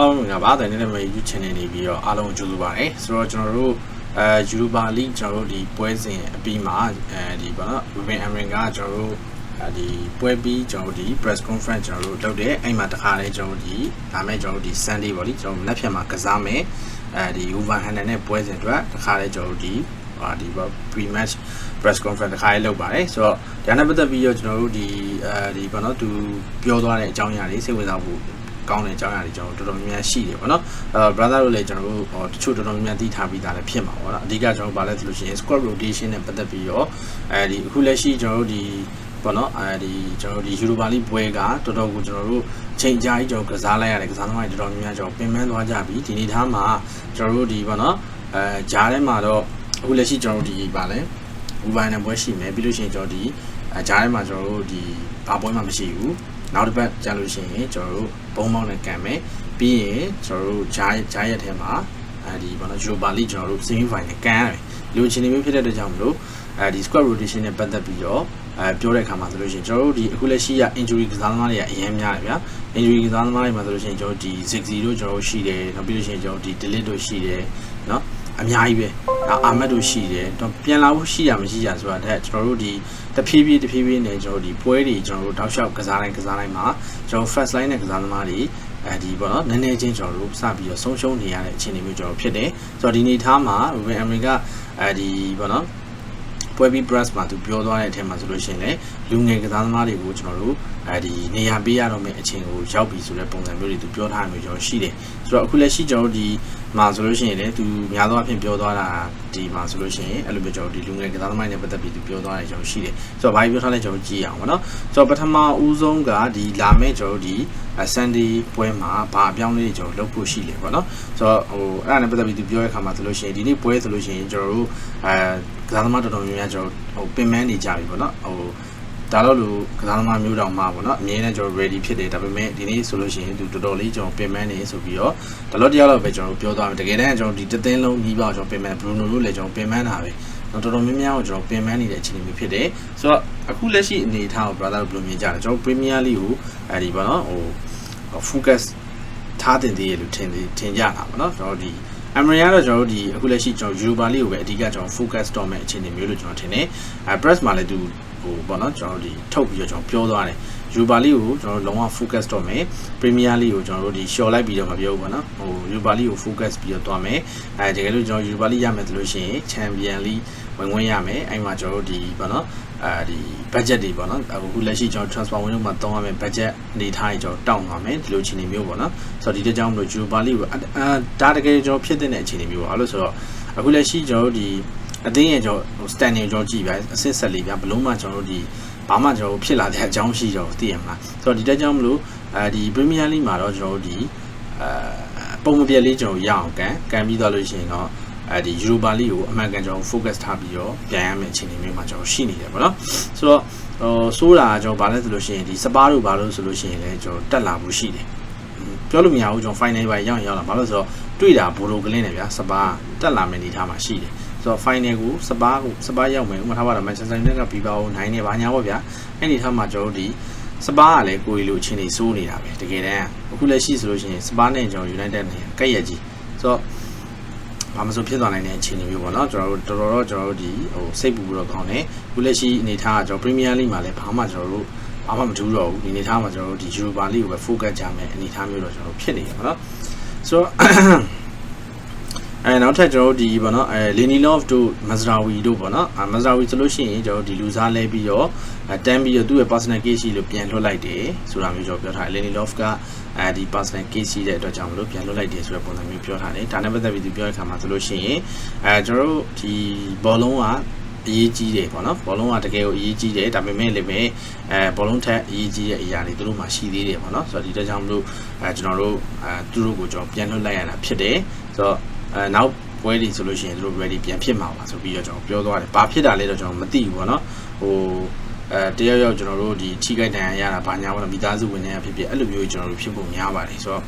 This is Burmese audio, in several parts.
အားလုံးမင်္ဂလာပါတဲ့နေ့နဲ့ YouTube channel နေပြီးတော့အားလုံးကြိုဆိုပါရစေဆိုတော့ကျွန်တော်တို့အဲ Europa League ကျွန်တော်တို့ဒီပွဲစဉ်အပြီးမှာအဲဒီပေါ့နော် Ruben Amorim ကကျွန်တော်တို့အဲဒီပွဲပြီးကျွန်တော်တို့ဒီ press conference ကျွန်တော်တို့လုပ်တယ်အဲ့မှာတခါလေးကျွန်တော်တို့ဒီဒါမဲ့ကျွန်တော်တို့ဒီ Sunday ပေါ့လေကျွန်တော်တို့လက်ဖြတ်မှာကစားမယ်အဲဒီ Wolverhampton နဲ့ပွဲစဉ်အတွက်တခါလေးကျွန်တော်တို့ဒီဟာဒီပေါ့ pre match press conference တစ်ခါလေးလုပ်ပါတယ်ဆိုတော့ဒါနဲ့ပတ်သက်ပြီးတော့ကျွန်တော်တို့ဒီအဲဒီဘာလို့သူပြောသွားတဲ့အကြောင်းအရာတွေစိတ်ဝင်စားဖို့ ကောင်းတဲ့အကြောင်းအရာတွေကျွန်တော်တော်တော်များများရှိတယ်ပေါ့နော်အဲ brother တို့လည်းကျွန်တော်တို့ဟိုတချို့တော်တော်များများသိထားပြီးသားလည်းဖြစ်မှာပေါ့နော်အဓိကကျွန်တော်ဗာလဲဆိုလို့ရှိရင် squad rotation နဲ့ပတ်သက်ပြီးတော့အဲဒီအခုလက်ရှိကျွန်တော်တို့ဒီပေါ့နော်အဲဒီကျွန်တော်တို့ဒီ Europa League ပွဲကတော်တော်ကိုကျွန်တော်တို့ချိန်ကြာကြီးကျွန်တော်ကစားလိုက်ရတယ်ကစားသမားတွေတော်တော်များများကျွန်တော်ပင်ပန်းသွားကြပြီဒီနေ့ထားမှာကျွန်တော်တို့ဒီပေါ့နော်အဲဂျားထဲမှာတော့အခုလက်ရှိကျွန်တော်တို့ဒီပါလဲဘူဘိုင်နဲ့ပွဲရှိမယ်ပြီးလို့ရှိရင်ကျွန်တော်ဒီအဲဂျားထဲမှာကျွန်တော်တို့ဒီဘာပွဲမှမရှိဘူး နောက်တစ်ပတ်ကြာလို့ရှိရင်ကျွန်တော်တို့ဘုံပေါင်းနဲ့ကန်မယ်ပြီးရင်ကျွန်တော်တို့ဂျားဂျားရက်ထဲမှာအဲဒီဘာလို့ယူပါလိကျွန်တော်တို့ semi final နဲ့ကန်ရတယ်လူချင်းတွေမျိုးဖြစ်တဲ့အတွက်ကြောင့်မလို့အဲဒီ squad rotation နဲ့ပတ်သက်ပြီးတော့အဲပြောတဲ့အခါမှာဆိုလို့ရှိရင်ကျွန်တော်တို့ဒီအခုလက်ရှိက injury ကစားသမားတွေကအရင်များတယ်ဗျာ injury ကစားသမားတွေမှာဆိုလို့ရှိရင်ကျွန်တော်တို့ဒီ60တို့ကျွန်တော်တို့ရှိတယ်နောက်ပြီးလို့ရှိရင်ကျွန်တော်တို့ဒီ delete တို့ရှိတယ် အများကြီးပဲအာမတ်တို့ရှိတယ်တော့ပြန်လာဖို့ရှိရမရှိရဆိုတာတဲ့ကျွန်တော်တို့ဒီတဖြည်းဖြည်းတဖြည်းဖြည်းနဲ့ကျွန်တော်ဒီပွဲတွေကျွန်တော်တို့တောက်လျှောက်ကစားတိုင်းကစားတိုင်းမှာကျွန်တော် first line နဲ့ကစားသမားတွေအဲဒီပေါ့နော်နည်းနည်းချင်းကျွန်တော်တို့စပြီးတော့ဆုံးရှုံးနေရတဲ့အခြေအနေမျိုးကျွန်တော်ဖြစ်တယ်ဆိုတော့ဒီနေသားမှာ Ruben Amorim ကအဲဒီပေါ့နော်ပွဲပြီး press မှာသူပြောသွားတဲ့အထက်မှာဆိုလို့ရှိရင်လည်းလူငယ်ကစားသမားတွေကိုကျွန်တော်တို့အဲဒီနေရာပေးရတော့မယ့်အချိန်ကိုရောက်ပြီဆိုတဲ့ပုံစံမျိုးတွေသူပြောထားမျိုးကျွန်တော်ရှိတယ်ဆိုတော့အခုလက်ရှိကျွန်တော်တို့ဒီ မှာဆိုလို့ရှိရင်လည်းသူများသောအားဖြင့်ပြောသွားတာဒီမှာဆိုလို့ရှိရင်အဲ့လိုမျိုးကျွန်တော်ဒီလူငယ်ကစားသမားတွေနဲ့ပတ်သက်ပြီးသူပြောသွားတယ်ကျွန်တော်ရှိတယ်ဆိုတော့ဘာပြောထားလဲကျွန်တော်ကြည့်အောင်ပေါ့နော်ဆိုတော့ပထမဦးဆုံးကဒီလာမယ့်ကျွန်တော်ဒီ Sunday ပွဲမှာဘာအပြောင်းလဲတွေကျွန်တော်လုပ်ဖို့ရှိလေပေါ့နော်ဆိုတော့ဟိုအဲ့ဒါနဲ့ပတ်သက်ပြီးသူပြောတဲ့အခါမှာဆိုလို့ရှိရင်ဒီနေ့ပွဲဆိုလို့ရှိရင်ကျွန်တော်တို့အဲကစားသမားတော်တော်များများကျွန်တော်ဟိုပင်ပန်းနေကြပြီပေါ့နော်ဟို ဒါတော့လူကစားသမားမျိုးတောင်မှပေါ့နော်အမြဲတမ်းကျွန်တော် ready ဖြစ်တယ်ဒါပေမဲ့ဒီနေ့ဆိုလို့ရှိရင်သူတော်တော်လေးကျွန်တော်ပြင်ပန်းနေဆိုပြီးတော့ဒါတော့တရားတော့ပဲကျွန်တော်ပြောသွားမယ်တကယ်တမ်းကျွန်တော်ဒီတသင်းလုံးကြီးပါကျွန်တော်ပြင်ပန်း Bruno လို့လည်းကျွန်တော်ပြင်ပန်းတာပဲတော့တော်တော်များများကိုကျွန်တော်ပြင်ပန်းနေတဲ့အခြေအနေမျိုးဖြစ်တယ်ဆိုတော့အခုလက်ရှိအနေအထားကို brother တို့ဘယ်လိုမြင်ကြလဲကျွန်တော် Premier League ကိုအဲဒီပေါ့နော်ဟို focus ထားတင်သေးရလို့ထင်ထင်ကြတာပေါ့နော်ကျွန်တော်ဒီအမရီကတော့ကျွန်တော်တို့ဒီအခုလက်ရှိကျွန်တော် Europa League ကိုပဲအဓိကကျွန်တော် focus တော့မဲ့အခြေအနေမျိုးလို့ကျွန်တော်ထင်တယ်အဲ press မှာလည်းသူ ဟိုပေါ့နော်ကျွန်တော်ဒီထုတ်ပြီးတော့ကျွန်တော်ပြောသွားတယ် Europa League ကိုကျွန်တော်လုံးဝ focus တော့မယ် Premier League ကိုကျွန်တော်တို့ဒီ short လိုက်ပြီးတော့မပြောဘူးပေါ့နော်ဟို Europa League ကို focus ပြီးတော့သွားမယ်အဲတကယ်လို့ကျွန်တော် Europa League ရမယ်ဆိုလို့ရှိရင် Champion League ဝင်ဝင်ရမယ်အဲ့မှာကျွန်တော်တို့ဒီပေါ့နော်အဲဒီ budget တွေပေါ့နော်အခုလက်ရှိကျွန်တော် transfer window မှာတောင်းရမယ် budget အနေထားကြီးကျွန်တော်တောင်းပါမယ်ဒီလိုအခြေအနေမျိုးပေါ့နော်ဆိုတော့ဒီတကြောင်မလို့ Europa League ကိုအာဒါတကယ်ကျွန်တော်ဖြစ်တဲ့အခြေအနေမျိုးပေါ့အဲ့လိုဆိုတော့အခုလက်ရှိကျွန်တော်တို့ဒီ အသိရင်ကျွန်တော် standing ကျွန်တော်ကြည့်ပြအဆင့်ဆက်လေးပြဘလုံးမှကျွန်တော်တို့ဒီဘာမှကျွန်တော်ဖြစ်လာတဲ့အကြောင်းရှိတော့သိရမလားဆိုတော့ဒီတက်ကြောင်မလို့အဲဒီ Premier League မှာတော့ကျွန်တော်တို့ဒီအဲပုံမပြက်လေးကျွန်တော်ရအောင်ကန်ကန်ပြီးသွားလို့ရှိရင်တော့အဲဒီ Europa League ကိုအမှန်ကန်ကျွန်တော် focus ထားပြီးတော့ပြန်ရမယ့်အခြေအနေမျိုးမှာကျွန်တော်ရှိနေတယ်ပေါ့နော်ဆိုတော့ဟိုဆိုးတာကျွန်တော်ဗာလဲဆိုလို့ရှိရင်ဒီစပါးတို့ဗာလို့ဆိုလို့ရှိရင်လည်းကျွန်တော်တက်လာမှုရှိတယ်ပြောလို့မရဘူးကျွန်တော် final ပဲရောက်ရောက်လာဘာလို့ဆိုတော့တွေ့တာဘိုလိုကလင်းနေဗျာစပါးတက်လာမယ့်အနေထားမှာရှိတယ်ဆို တော့ final ကိုစပါးကိုစပါးရောက်မယ်ဥပမာထားပါတော့ Manchester United ကဘီဘာကိုနိုင်နေပါညာပေါ့ဗျာအဲ့ဒီထားမှာကျွန်တော်တို့ဒီစပါးကလည်းကိုယ်လိုချင်းနေစိုးနေတာပဲတကယ်တမ်းအခုလက်ရှိဆိုလို့ရှိရင်စပါးနဲ့ကျွန်တော် United နဲ့ကက်ရက်ကြီးဆိုတော့ဘာမဆိုဖြစ်သွားနိုင်တဲ့အခြေအနေမျိုးပေါ့နော်ကျွန်တော်တို့တော်တော်တော့ကျွန်တော်တို့ဒီဟိုစိတ်ပူပြီးတော့ကောင်းတယ်ခုလက်ရှိအနေထားကကျွန်တော် Premier League မှာလည်းဘာမှကျွန်တော်တို့ဘာမှမထူးတော့ဘူးဒီအနေထားမှာကျွန်တော်တို့ဒီ Europa League ကိုပဲ focus ကြမယ်အနေထားမျိုးတော့ကျွန်တော်တို့ဖြစ်နေရပါတော့ဆိုတော့ အဲနောက်ထပ်ကျွန်တော်တို့ဒီပေါ့နော်အဲလီနီလော့ဖ်တို့မဇရာဝီတို့ပေါ့နော်အဲမဇရာဝီဆိုလို့ရှိရင်ကျွန်တော်တို့ဒီလူစားလဲပြီးတော့အဲတန်းပြီးတော့သူ့ရဲ့ personal case ရှိလို့ပြန်လွှတ်လိုက်တယ်ဆိုတာမျိုးကျွန်တော်ပြောထားတယ်လီနီလော့ဖ်ကအဲဒီ personal case ရှိတဲ့အတွက်ကြောင့်မလို့ပြန်လွှတ်လိုက်တယ်ဆိုတဲ့ပုံစံမျိုးပြောထားတယ်ဒါနဲ့ပတ်သက်ပြီးသူပြောတဲ့အခါမှာဆိုလို့ရှိရင်အဲကျွန်တော်တို့ဒီဘောလုံးကအရေးကြီးတယ်ပေါ့နော်ဘောလုံးကတကယ်ကိုအရေးကြီးတယ်ဒါပေမဲ့လည်းပဲအဲဘောလုံးထက်အရေးကြီးတဲ့အရာတွေသူတို့မှရှိသေးတယ်ပေါ့နော်ဆိုတော့ဒီတကြောင်မလို့အဲကျွန်တော်တို့အဲသူတို့ကိုကျွန်တော်ပြန်လွှတ်လိုက်ရတာဖြစ်တယ်ဆိုတော့ အဲနောက်ပွဲတွေဆိုလို့ရှိရင်သူတို့ ready ပြန်ဖြစ်မှာပါဆိုပြီးတော့ကျွန်တော်ပြောသွားတယ်။ဘာဖြစ်တာလဲတော့ကျွန်တော်မသိဘူးပေါ့နော်။ဟိုအဲတယောက်ယောက်ကျွန်တော်တို့ဒီထိခိုက်ဒဏ်ရာရတာဘာညာပေါ့နော်မိသားစုဝင်တွေကဖြစ်ဖြစ်အဲ့လိုမျိုးကျွန်တော်တို့ဖြစ်ဖို့များပါတယ်ဆိုတော့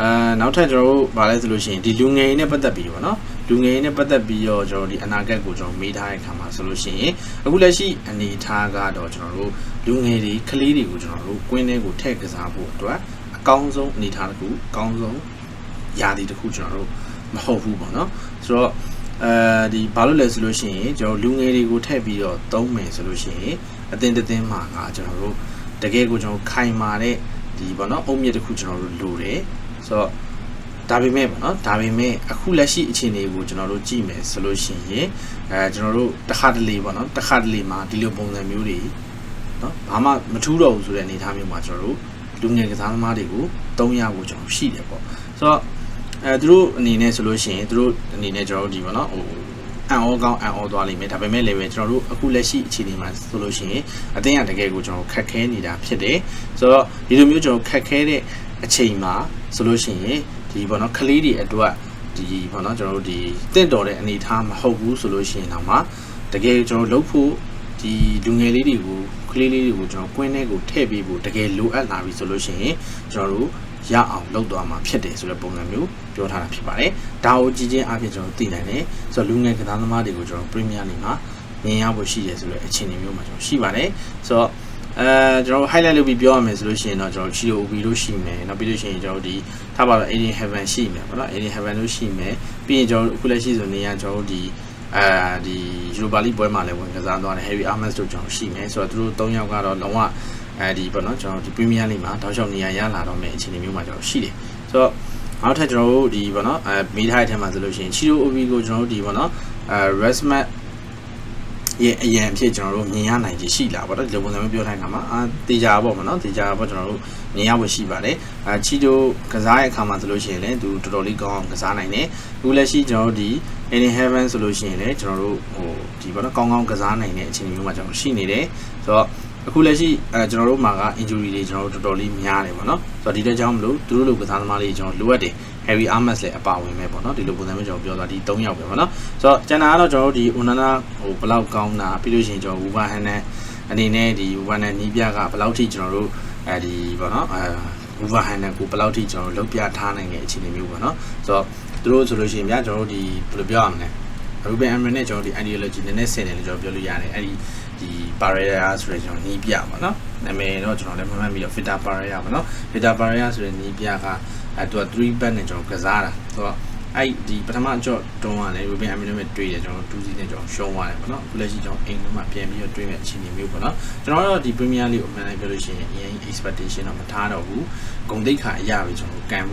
အဲနောက်ထပ်ကျွန်တော်တို့ဗာလဲဆိုလို့ရှိရင်ဒီလူငယ်နဲ့ပတ်သက်ပြီးပေါ့နော်လူငယ်နဲ့ပတ်သက်ပြီးတော့ကျွန်တော်ဒီအနာဂတ်ကိုကျွန်တော်မေးထားတဲ့အခါမှာဆိုလို့ရှိရင်အခုလက်ရှိအနေအထားကတော့ကျွန်တော်တို့လူငယ်တွေကလေးတွေကိုကျွန်တော်တို့ကွင်းထဲကိုထည့်ကစားဖို့အတွက်အကောင်းဆုံးအနေအထားတစ်ခုကောင်းဆုံးယာတီတစ်ခုကျွန်တော်တို့ မဟုတ်ဘူးပေါ့နော်ဆိုတော့အဲဒီဘာလို့လဲဆိုလို့ရှိရင်ကျွန်တော်လူငယ်တွေကိုထည့်ပြီးတော့သုံးမယ်ဆိုလို့ရှိရင်အတင်းတင်းမှာကကျွန်တော်တို့တကယ်ကိုကျွန်တော်ခိုင်မာတဲ့ဒီပေါ့နော်အုံမြစ်တစ်ခုကျွန်တော်တို့လိုတယ်ဆိုတော့ဒါပေမဲ့ပေါ့နော်ဒါပေမဲ့အခုလက်ရှိအခြေအနေကိုကျွန်တော်တို့ကြည့်မယ်ဆိုလို့ရှိရင်အဲကျွန်တော်တို့တစ်ခါတလေပေါ့နော်တစ်ခါတလေမှာဒီလိုပုံစံမျိုးတွေနော်ဘာမှမထူးတော့ဘူးဆိုတဲ့အနေအထားမျိုးမှာကျွန်တော်တို့လူငယ်ကစားသမားတွေကိုတုံးရဖို့ကျွန်တော်ရှိတယ်ပေါ့ဆိုတော့ အဲသူတို့အနေနဲ့ဆိုလို့ရှိရင်သူတို့အနေနဲ့ကျွန်တော်တို့ဒီပေါ့နော်ဟိုအန်အောကောင်းအန်အောသွားလိမ့်မယ်ဒါပေမဲ့လည်းပဲကျွန်တော်တို့အခုလက်ရှိအခြေအနေမှာဆိုလို့ရှိရင်အတင်းအတကယ်ကိုကျွန်တော်ခက်ခဲနေတာဖြစ်တယ်ဆိုတော့ဒီလိုမျိုးကျွန်တော်ခက်ခဲတဲ့အချိန်မှာဆိုလို့ရှိရင်ဒီပေါ့နော်ကလေးတွေအတွက်ဒီပေါ့နော်ကျွန်တော်တို့ဒီတင့်တော်တဲ့အနေအထားမဟုတ်ဘူးဆိုလို့ရှိရင်တော့မှတကယ်ကျွန်တော်လုပ်ဖို့ဒီလူငယ်လေးတွေကိုကလေးလေးတွေကိုကျွန်တော်ကွင်းထဲကိုထည့်ပေးဖို့တကယ်လိုအပ်လာပြီဆိုလို့ရှိရင်ကျွန်တော်တို့ ရအောင်လုပ်သွားမှာဖြစ်တယ်ဆိုတဲ့ပုံစံမျိုးပြောထားတာဖြစ်ပါတယ်။ဒါကိုကြည့်ချင်းအပြင်ကျွန်တော်သိနိုင်တယ်။ဆိုတော့လူငယ်ကစားသမားတွေကိုကျွန်တော် Premier League မှာမြင်ရဖို့ရှိတယ်ဆိုတဲ့အခြေအနေမျိုးမှာကျွန်တော်ရှိပါတယ်။ဆိုတော့အဲကျွန်တော် highlight လုပ်ပြီးပြောရမယ်ဆိုလို့ရှိရင်တော့ကျွန်တော် Chio OB လို့ရှိမယ်။နောက်ပြီးလို့ရှိရင်ကျွန်တော်ဒီထားပါတော့ Alien Heaven ရှိမယ်ပေါ့နော်။ Alien Heaven လို့ရှိမယ်။ပြီးရင်ကျွန်တော်အခုလက်ရှိဆိုနေရကျွန်တော်ဒီအဲဒီ Europa League ပွဲမှာလည်းဝင်ကစားသွားတယ် Harry Armas တို့ကျွန်တော်ရှိမယ်ဆိုတော့သူတို့၃ယောက်ကတော့လုံးဝ အဲဒီပေါ့နော်ကျွန်တော်ဒီ Premier League မှာတောက်လျှောက်နေရာရလာတော့မယ့်အခြေအနေမျိုးမှာကျွန်တော်ရှိတယ်ဆိုတော့နောက်ထပ်ကျွန်တော်တို့ဒီပေါ့နော်အဲမိထားတဲ့ထဲမှာဆိုလို့ရှိရင် Chiro OB ကိုကျွန်တော်တို့ဒီပေါ့နော်အဲ Resmat ရဲ့အရင်အဖြစ်ကျွန်တော်တို့မြင်ရနိုင်ခြေရှိလာပေါ့နော်ဒီလိုပုံစံမျိုးပြောထိုင်တာမှာအာတေချာပေါ့မနော်တေချာပေါ့ကျွန်တော်တို့မြင်ရဖို့ရှိပါတယ်အာချီတိုကစားရဲ့အခါမှာဆိုလို့ရှိရင်လည်းသူတော်တော်လေးကောင်းအောင်ကစားနိုင်တယ်အခုလက်ရှိကျွန်တော်တို့ဒီ In Heaven ဆိုလို့ရှိရင်လည်းကျွန်တော်တို့ဟိုဒီပေါ့နော်ကောင်းကောင်းကစားနိုင်တဲ့အခြေအနေမျိုးမှာကျွန်တော်ရှိနေတယ်ဆိုတော့ အခုလက်ရှိအဲကျွန်တော်တို့မှာက injury တွေကျွန်တော်တို့တော်တော်လေးများတယ်ပေါ့နော်ဆိုတော့ဒီတဲ့ကြောင့်မလို့သူတို့လိုကစားသမားလေးကျွန်တော်လိုအပ်တယ် Harry Armas လည်းအပါဝင်ပဲပေါ့နော်ဒီလိုပုံစံမျိုးကျွန်တော်ပြောတာဒီ၃ယောက်ပဲပေါ့နော်ဆိုတော့ကျန်တာကတော့ကျွန်တော်တို့ဒီ Onana ဟိုဘယ်လောက်ကောင်းတာပြီးလို့ရှိရင်ကျွန်တော် Wolverhampton နဲ့အနေနဲ့ဒီ Wolverhampton နီးပြကဘယ်လောက်ထိကျွန်တော်တို့အဲဒီပေါ့နော်အဲ Wolverhampton ကိုဘယ်လောက်ထိကျွန်တော်တို့လောက်ပြထားနိုင်တဲ့အခြေအနေမျိုးပေါ့နော်ဆိုတော့သူတို့ဆိုလို့ရှိရင်ဗျာကျွန်တော်တို့ဒီဘယ်လိုပြောရမလဲ Ruben Amorim နဲ့ကျွန်တော်ဒီ ideology နည်းနည်းဆင်တယ်လို့ကျွန်တော်ပြောလို့ရတယ်အဲ့ဒီဒီ Paraya ဆိုတဲ့ကျွန်တော်နီးပြပါเนาะနာမည်တော့ကျွန်တော်လည်းမမှတ်မိတော့ Vita Paraya ပါเนาะ Vita Paraya ဆိုတဲ့နီးပြကအဲသူက3 back နဲ့ကျွန်တော်ကစားတာဆိုတော့အဲ့ဒီပထမအကြော့တုံးကလည်း Ruben Amorim နဲ့တွေ့တယ်ကျွန်တော်2စီးနဲ့ကျွန်တော်ရှုံးသွားတယ်ပေါ့เนาะအခုလက်ရှိကျွန်တော်အိမ်ထဲမှာပြန်ပြီးတော့တွေ့မဲ့အခြေအနေမျိုးပေါ့เนาะကျွန်တော်တို့ဒီ Premier League ကိုအမှန်တမ်းပြောလို့ရှိရင်အရင် expectation တော့မထားတော့ဘူးဂုံတိတ်ခါအရာပဲကျွန်တော်ကန်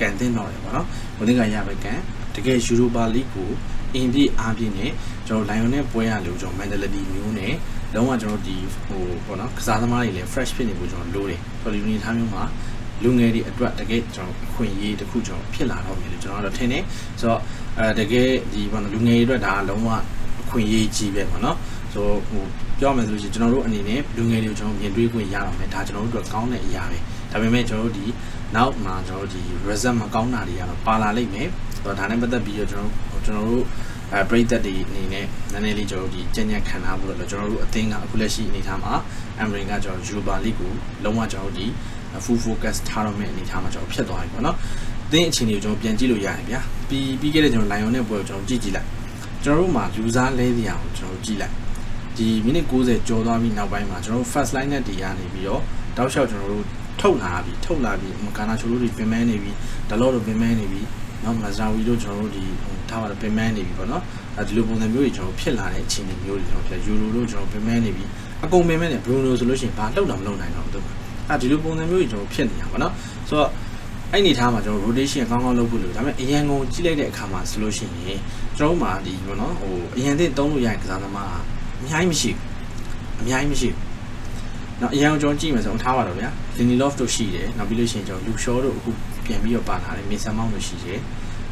ကန်တင်တော့တယ်ပေါ့เนาะဂုံတိတ်ခါအရာပဲကန်တကယ် Europa League ကို အင်ပြည့်အားပြည့်နဲ့ကျွန်တော်လိုင်ယွန်နဲ့ပွဲရလို့ကျွန်တော် mentality မျိုးနဲ့လုံးဝကျွန်တော်ဒီဟိုပေါ့နော်ကစားသမားတွေလည်း fresh ဖြစ်နေဖို့ကျွန်တော်လိုတယ်ဆိုတော့ဒီအနေထားမျိုးမှာလူငယ်တွေအတွက်တကယ်ကျွန်တော်အခွင့်အရေးတစ်ခုကျွန်တော်ဖြစ်လာတော့မယ်လို့ကျွန်တော်ကတော့ထင်တယ်ဆိုတော့အဲတကယ်ဒီပေါ့နော်လူငယ်တွေအတွက်ဒါလုံးဝအခွင့်အရေးကြီးပဲပေါ့နော်ဆိုတော့ဟိုပြောမယ်ဆိုလို့ရှိရင်ကျွန်တော်တို့အနေနဲ့လူငယ်တွေကိုကျွန်တော်မြင်တွေ့ခွင့်ရတော့မယ်ဒါကျွန်တော်တို့အတွက်ကောင်းတဲ့အရာပဲဒါပေမဲ့ကျွန်တော်တို့ဒီနောက်မှာကျွန်တော်တို့ဒီ result မကောင်းတာတွေကတော့ပါလာလိမ့်မယ်ဆိုတော့ဒါနဲ့ပတ်သက်ပြီးတော့ကျွန်တော် ကျွန်တော်တို့အဲပရိသတ်တွေအနေနဲ့နည်းနည်းလေးကျွန်တော်တို့ဒီကြံ့ကြံ့ခံထားဖို့တော့ကျွန်တော်တို့အသင်းကအခုလက်ရှိအနေထားမှာအမ်ဘရင်ကကျွန်တော် Europa League ကိုလုံးဝကျွန်တော်တို့ဒီ full focus ထားတော့မယ့်အနေထားမှာကျွန်တော်ဖြစ်သွားပြီပေါ့နော်အသင်းအခြေအနေကိုကျွန်တော်ပြန်ကြည့်လို့ရတယ်ဗျာပြီးပြီးခဲ့တဲ့ကျွန်တော် Lion နဲ့ပွဲကိုကျွန်တော်ကြည့်ကြည့်လိုက်ကျွန်တော်တို့မှာလူစားလဲစရာကိုကျွန်တော်ကြည့်လိုက်ဒီမိနစ်60ကျော်သွားပြီးနောက်ပိုင်းမှာကျွန်တော်တို့ first line နဲ့တည်ရနေပြီးတော့တောက်လျှောက်ကျွန်တော်တို့ထုတ်လာပြီထုတ်လာပြီကာနာချိုလိုတွေပင်မနေပြီဒလော့တို့ပင်မနေပြီ နော်မဇာဝီတို့ကျွန်တော်တို့ဒီထားပါတော့ပင်မနေပြီပေါ့နော်အဲဒီလိုပုံစံမျိုးတွေကျွန်တော်ဖြစ်လာတဲ့အခြေအနေမျိုးတွေကျွန်တော်ပြယူရိုတို့ကျွန်တော်ပင်မနေပြီအကုန်ပင်မနေဘရူနိုဆိုလို့ရှိရင်ဘာလှုပ်တာမလုပ်နိုင်တော့ဘူးအဲဒီလိုပုံစံမျိုးတွေကျွန်တော်ဖြစ်နေတာပေါ့နော်ဆိုတော့အဲ့ဒီထားမှာကျွန်တော် rotation ကောင်းကောင်းလုပ်ဖို့လိုဒါပေမဲ့အရန်ကုန်ကြည့်လိုက်တဲ့အခါမှာဆိုလို့ရှိရင်ကျွန်တော်တို့မှာဒီပေါ့နော်ဟိုအရန်တဲ့တုံးလို့ရတဲ့ကစားသမားအများကြီးမရှိဘူးအများကြီးမရှိဘူးနော်အရန်ကိုကျွန်တော်ကြည့်မယ်ဆိုတော့ထားပါတော့ဗျာ Lindelof တို့ရှိတယ်နောက်ပြီးလို့ရှိရင်ကျွန်တော် Luke Shaw တို့အခု ပြန်ပြီးတော့ပါလာတယ် Mason Mount တို့ရှိတယ်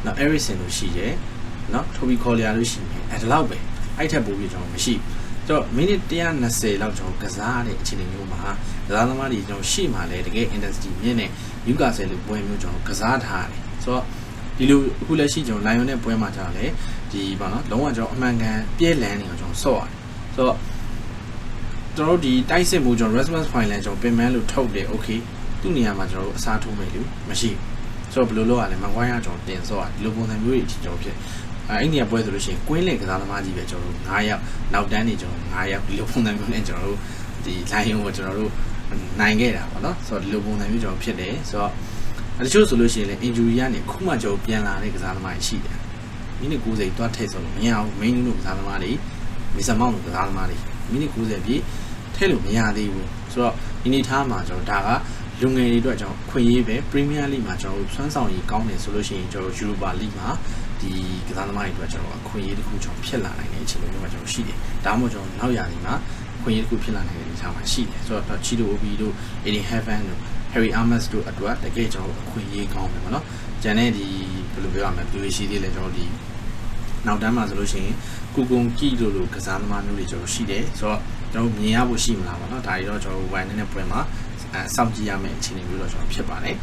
နော် Eriksen တို့ရှိတယ်နော် Toby Collier တို့ရှိတယ်အဲဒါလောက်ပဲအဲ့ထက်ပိုပြီးကျွန်တော်မရှိဘူးတော့မိနစ်120လောက်ကျွန်တော်ကစားတဲ့အခြေအနေမျိုးမှာကစားသမားတွေကျွန်တော်ရှေ့မှာလည်းတကယ် intensity မြင့်တဲ့ Newcastle လိုပွဲမျိုးကျွန်တော်ကစားထားတယ်ဆိုတော့ဒီလိုအခုလက်ရှိကျွန်တော် Lion နဲ့ပွဲမှာကြာလဲဒီပေါ့နော်လုံးဝကျွန်တော်အမှန်ကန်ပြည့်လန်းနေအောင်ကျွန်တော်ဆော့ရတယ်ဆိုတော့ကျွန်တော်တို့ဒီတိုက်စစ်မှုကျွန်တော် Rasmus Final ကျွန်တော်ပင်မန်းလို့ထုတ်တယ် okay သူ့နေရာမှာကျွန်တော်တို့အစားထိုးမယ်လို့မရှိဘူးဆိုတော့ဘယ်လိုလုပ်ရလဲမကွိုင်းရကျွန်တော်တင်ဆော့ရတယ်ဒီလိုပုံစံမျိုးတွေအထိကျွန်တော်ဖြစ်အဲအဲ့ဒီကပွဲဆိုလို့ရှိရင်ကွင်းလင်ကစားသမားကြီးပဲကျွန်တော်တို့9ယောက်နောက်တန်းနေကျွန်တော်9ယောက်ဒီလိုပုံစံမျိုးနဲ့ကျွန်တော်တို့ဒီ line ကိုကျွန်တော်တို့နိုင်ခဲ့တာပေါ့နော်ဆိုတော့ဒီလိုပုံစံမျိုးကျွန်တော်ဖြစ်တယ်ဆိုတော့တချို့ဆိုလို့ရှိရင်လည်း injury ကနေခုမှကျွန်တော်ပြန်လာတဲ့ကစားသမားတွေရှိတယ်မိနစ်90တွားထည့်ဆိုလို့မရဘူး main လို့ကစားသမားတွေမစ္စမောင်းလို့ကစားသမားတွေမိနစ်90ပြည့်ထည့်လို့မရသေးဘူးဆိုတော့ဒီနေ့ထားမှာကျွန်တော်ဒါက လူငယ်တွေအတွက်ကျွန်တော်ခွင့်ရေးပဲ Premier League မှာကျွန်တော်ဆွမ်းဆောင်ရေးကောင်းတယ်ဆိုလို့ရှိရင်ကျွန်တော် Europa League မှာဒီကစားသမားတွေအတွက်ကျွန်တော်အခွင့်အရေးတစ်ခုကျွန်တော်ဖြစ်လာနိုင်တဲ့အခြေအနေမျိုးမှာကျွန်တော်ရှိတယ်ဒါမှမဟုတ်ကျွန်တော်နောက်ရာသီမှာခွင့်ရေးတစ်ခုဖြစ်လာနိုင်တဲ့အနေအထားမှာရှိတယ်ဆိုတော့ Chilo Obi တို့ Aiden Heaven တို့ Harry Amos တို့အတွက်တကယ်ကျွန်တော်အခွင့်အရေးကောင်းတယ်ပေါ့နော်ကျန်တဲ့ဒီဘယ်လိုပြောရမလဲဘယ်လိုရှိသေးလဲကျွန်တော်ဒီနောက်တန်းမှာဆိုလို့ရှိရင်ကုကွန်ကီလိုလိုကစားသမားမျိုးတွေကျွန်တော်ရှိတယ်ဆိုတော့ကျွန်တော်မြင်ရဖို့ရှိမလားပေါ့နော်ဒါတွေတော့ကျွန်တော်ဝိုင်းနေတဲ့ပွဲမှာအဲ စောင့်ကြည့်ရမယ့်အခြေအနေမျိုးတော့ကျွန်တော်ဖြစ်ပါတယ်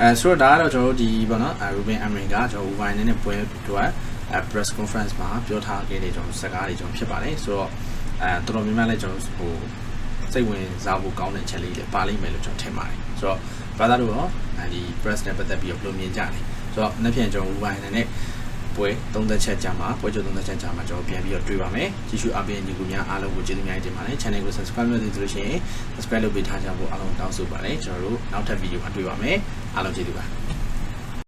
အဲဆိုတော့ဒါကတော့ကျွန်တော်ဒီပေါ့နော် Ruben Amorim ကကျွန်တော်ဝိုင်းနေတဲ့ပွဲအတွက်အဲ press conference မှာပြောထားခဲ့တဲ့ကျွန်တော်စကားတွေကျွန်တော်ဖြစ်ပါတယ်ဆိုတော့အဲတော်တော်များများလည်းကျွန်တော်ဟိုစိတ်ဝင်စားဖို့ကောင်းတဲ့ချက်လေးတွေပါလိမ့်မယ်လို့ကျွန်တော်ထင်ပါတယ်ဆိုတော့ဘာသာလို့တော့အဲဒီ press နဲ့ပတ်သက်ပြီးတော့ဘယ်လိုမြင်ကြလဲဆိုတော့နှစ်ပြန်ကျွန်တော်ဝိုင်းနေတဲ့ ပွဲ30ချက်ကြာမှာပွဲကြို30ချက်ကြာမှာကျွန်တော်ပြန်ပြီးတော့တွေ့ပါမယ်ကြည့်ရှုအပြင်ညီကူများအားလုံးကိုကျေးဇူးများတင်ပါတယ် channel ကို subscribe လုပ်သေးလို့ရှိရင် subscribe လုပ်ပေးထားကြဖို့အားလုံးတောင်းဆိုပါတယ်ကျွန်တော်တို့နောက်ထပ်ဗီဒီယိုမှာတွေ့ပါမယ်အားလုံးကျေးဇူးပါ